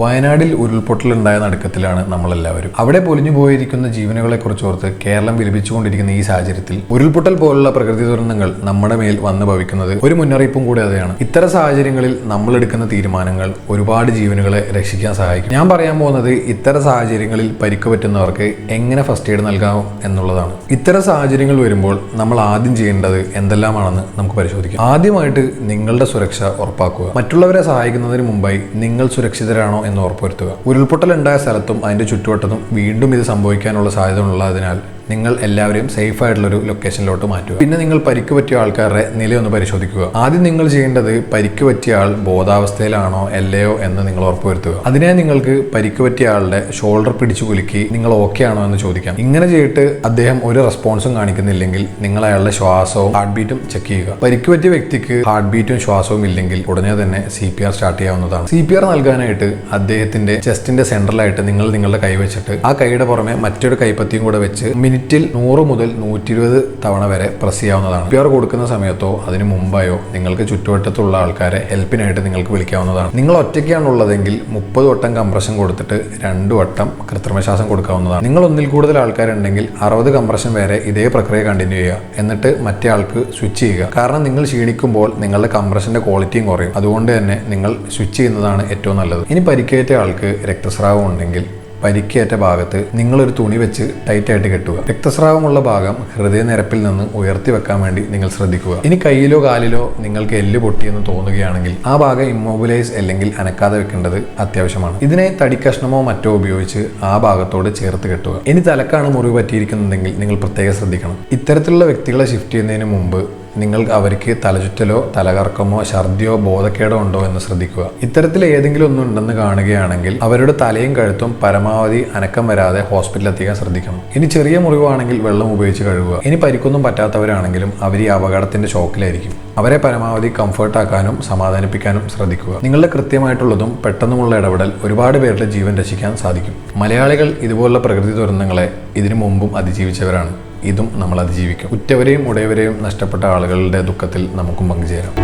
വയനാടിൽ ഉരുൾപൊട്ടലുണ്ടായ നടുക്കത്തിലാണ് നമ്മളെല്ലാവരും. അവിടെ പൊലിഞ്ഞു പോയിരിക്കുന്ന ജീവനുകളെ കുറിച്ചോർത്ത് കേരളം വിലപിച്ചുകൊണ്ടിരിക്കുന്ന ഈ സാഹചര്യത്തിൽ ഉരുൾപൊട്ടൽ പോലുള്ള പ്രകൃതി ദുരന്തങ്ങൾ നമ്മുടെ മേൽ വന്നു ഭവിക്കുന്നത് ഒരു മുന്നറിയിപ്പും കൂടെ അതെയാണ് ഇത്തരം സാഹചര്യങ്ങളിൽ നമ്മൾ എടുക്കുന്ന തീരുമാനങ്ങൾ ഒരുപാട് ജീവനുകളെ രക്ഷിക്കാൻ സഹായിക്കും. ഞാൻ പറയാൻ പോകുന്നത് ഇത്തരം സാഹചര്യങ്ങളിൽ പരിക്ക് പറ്റുന്നവർക്ക് എങ്ങനെ ഫസ്റ്റ് എയ്ഡ് നൽകാം എന്നുള്ളതാണ്. ഇത്തരം സാഹചര്യങ്ങൾ വരുമ്പോൾ നമ്മൾ ആദ്യം ചെയ്യേണ്ടത് എന്തെല്ലാമാണെന്ന് നമുക്ക് പരിശോധിക്കാം. ആദ്യമായിട്ട് നിങ്ങളുടെ സുരക്ഷ ഉറപ്പാക്കുക. മറ്റുള്ളവരെ സഹായിക്കുന്നതിന് മുമ്പായി നിങ്ങൾ സുരക്ഷിതരാണോ എന്ന് ഉറപ്പുവരുത്തുക. ഉരുൾപൊട്ടൽ ഉണ്ടായ സ്ഥലത്തും അതിന്റെ ചുറ്റുവട്ടത്തും വീണ്ടും ഇത് സംഭവിക്കാനുള്ള സാധ്യത ഉള്ളതിനാൽ നിങ്ങൾ എല്ലാവരെയും സേഫ് ആയിട്ടുള്ള ഒരു ലൊക്കേഷനിലോട്ട് മാറ്റുക. പിന്നെ നിങ്ങൾ പരിക്ക് പറ്റിയ ആൾക്കാരുടെ നിലയൊന്ന് പരിശോധിക്കുക. ആദ്യം നിങ്ങൾ ചെയ്യേണ്ടത് പരിക്ക് പറ്റിയ ആൾ ബോധാവസ്ഥയിലാണോ അല്ലയോ എന്ന് നിങ്ങൾ ഉറപ്പുവരുത്തുക. അതിനെ നിങ്ങൾക്ക് പരിക്ക് പറ്റിയ ആളുടെ ഷോൾഡർ പിടിച്ചു കുലുക്കി നിങ്ങൾ ഓക്കെ ആണോ എന്ന് ചോദിക്കാം. ഇങ്ങനെ ചെയ്തിട്ട് അദ്ദേഹം ഒരു റെസ്പോൺസും കാണിക്കുന്നില്ലെങ്കിൽ നിങ്ങൾ അയാളുടെ ശ്വാസവും ഹാർട്ട് ബീറ്റും ചെക്ക് ചെയ്യുക. പരിക്ക് പറ്റിയ വ്യക്തിക്ക് ഹാർട്ട് ബീറ്റും ശ്വാസവും ഇല്ലെങ്കിൽ ഉടനെ തന്നെ സി പി ആർ സ്റ്റാർട്ട് ചെയ്യാവുന്നതാണ്. സി പി ആർ നൽകാനായിട്ട് അദ്ദേഹത്തിന്റെ ചെസ്റ്റിന്റെ സെന്ററിലായിട്ട് നിങ്ങൾ നിങ്ങളുടെ കൈ വെച്ചിട്ട് ആ കൈയുടെ പുറമെ മറ്റൊരു കൈപ്പത്തിയും കൂടെ വെച്ച് മിനിറ്റിൽ നൂറ് മുതൽ നൂറ്റി ഇരുപത് തവണ വരെ പ്രസ് ചെയ്യാവുന്നതാണ് പി കൊടുക്കുന്ന സമയത്തോ അതിന് മുമ്പായോ നിങ്ങൾക്ക് ചുറ്റുവട്ടത്തുള്ള ആൾക്കാരെ ഹെൽപ്പിനായിട്ട് നിങ്ങൾക്ക് വിളിക്കാവുന്നതാണ്. നിങ്ങൾ ഒറ്റയ്ക്കാണുള്ളതെങ്കിൽ മുപ്പത് വട്ടം കംപ്രഷൻ കൊടുത്തിട്ട് രണ്ട് വട്ടം കൃത്രിമശ്വാസം കൊടുക്കാവുന്നതാണ്. നിങ്ങൾ ഒന്നിൽ കൂടുതൽ ആൾക്കാരുണ്ടെങ്കിൽ അറുപത് കംപ്രഷൻ വരെ ഇതേ പ്രക്രിയ കണ്ടിന്യൂ ചെയ്യുക. എന്നിട്ട് മറ്റേ ആൾക്ക് സ്വിച്ച് ചെയ്യുക. കാരണം നിങ്ങൾ ക്ഷീണിക്കുമ്പോൾ നിങ്ങളുടെ കംപ്രഷന്റെ ക്വാളിറ്റിയും കുറയും. അതുകൊണ്ട് തന്നെ നിങ്ങൾ സ്വിച്ച് ചെയ്യുന്നതാണ് ഏറ്റവും നല്ലത്. ഇനി പരിക്കേറ്റ ആൾക്ക് രക്തസ്രാവം ഉണ്ടെങ്കിൽ പരിക്കേറ്റ ഭാഗത്ത് നിങ്ങളൊരു തുണി വെച്ച് ടൈറ്റായിട്ട് കെട്ടുക. രക്തസ്രാവമുള്ള ഭാഗം ഹൃദയനിരപ്പിൽ നിന്ന് ഉയർത്തി വെക്കാൻ വേണ്ടി നിങ്ങൾ ശ്രദ്ധിക്കുക. ഇനി കയ്യിലോ കാലിലോ നിങ്ങൾക്ക് എല്ല് പൊട്ടിയെന്ന് തോന്നുകയാണെങ്കിൽ ആ ഭാഗം ഇമ്മോബിലൈസ് അല്ലെങ്കിൽ അനക്കാതെ വെക്കേണ്ടത് അത്യാവശ്യമാണ്. ഇതിനെ തടിക്കഷ്ണമോ മറ്റോ ഉപയോഗിച്ച് ആ ഭാഗത്തോട് ചേർത്ത് കെട്ടുക. ഇനി തലക്കാണ് മുറിവ് പറ്റിയിരിക്കുന്നുണ്ടെങ്കിൽ നിങ്ങൾ പ്രത്യേകം ശ്രദ്ധിക്കണം. ഇത്തരത്തിലുള്ള വ്യക്തികളെ ഷിഫ്റ്റ് ചെയ്യുന്നതിന് മുമ്പ് നിങ്ങൾ അവർക്ക് തലചുറ്റലോ തലകറക്കമോ ഛർദിയോ ബോധക്കേടോ ഉണ്ടോ എന്ന് ശ്രദ്ധിക്കുക. ഇത്തരത്തിൽ ഏതെങ്കിലും ഒന്നും ഉണ്ടെന്ന് കാണുകയാണെങ്കിൽ അവരുടെ തലയും കഴുത്തും പരമാവധി അനക്കം വരാതെ ഹോസ്പിറ്റലിൽ എത്തിക്കാൻ ശ്രദ്ധിക്കണം. ഇനി ചെറിയ മുറിവാണെങ്കിൽ വെള്ളം ഉപയോഗിച്ച് കഴുകുക. ഇനി പരിക്കൊന്നും പറ്റാത്തവരാണെങ്കിലും അവർ ഈ അപകടത്തിന്റെ ഷോക്കിലായിരിക്കും. അവരെ പരമാവധി കംഫർട്ട് ആക്കാനും സമാധാനിപ്പിക്കാനും ശ്രദ്ധിക്കുക. നിങ്ങളുടെ കൃത്യമായിട്ടുള്ളതും പെട്ടെന്നുമുള്ള ഇടപെടൽ ഒരുപാട് പേരുടെ ജീവൻ രക്ഷിക്കാൻ സാധിക്കും. മലയാളികൾ ഇതുപോലുള്ള പ്രകൃതി ദുരന്തങ്ങളെ ഇതിനു മുമ്പും അതിജീവിച്ചവരാണ്. ഇതും നമ്മൾ അതിജീവിക്കും ഉറ്റവരെയും ഉടയവരെയും നഷ്ടപ്പെട്ട ആളുകളുടെ ദുഃഖത്തിൽ നമുക്കും പങ്കുചേരാം.